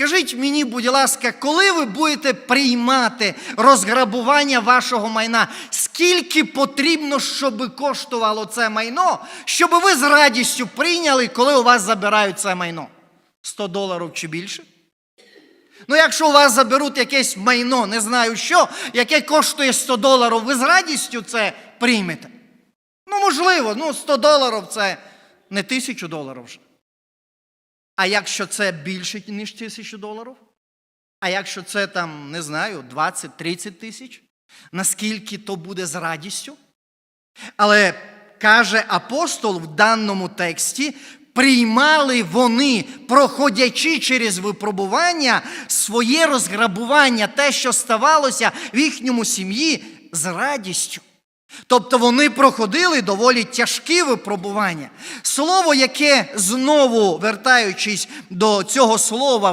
скажіть мені, будь ласка, коли ви будете приймати розграбування вашого майна? Скільки потрібно, щоб коштувало це майно, щоб ви з радістю прийняли, коли у вас забирають це майно? 100 доларів чи більше? Ну, якщо у вас заберуть якесь майно, не знаю що, яке коштує 100 доларів, ви з радістю це приймете? Ну, можливо, ну 100 доларів це не тисячу доларів вже. А якщо це більше, ніж тисячу доларів? А якщо це там, не знаю, 20-30 тисяч? Наскільки то буде з радістю? Але каже апостол в даному тексті, приймали вони, проходячи через випробування, своє розграбування, те, що ставалося в їхньому сім'ї, з радістю. Тобто вони проходили доволі тяжкі випробування. Слово, яке знову вертаючись до цього слова,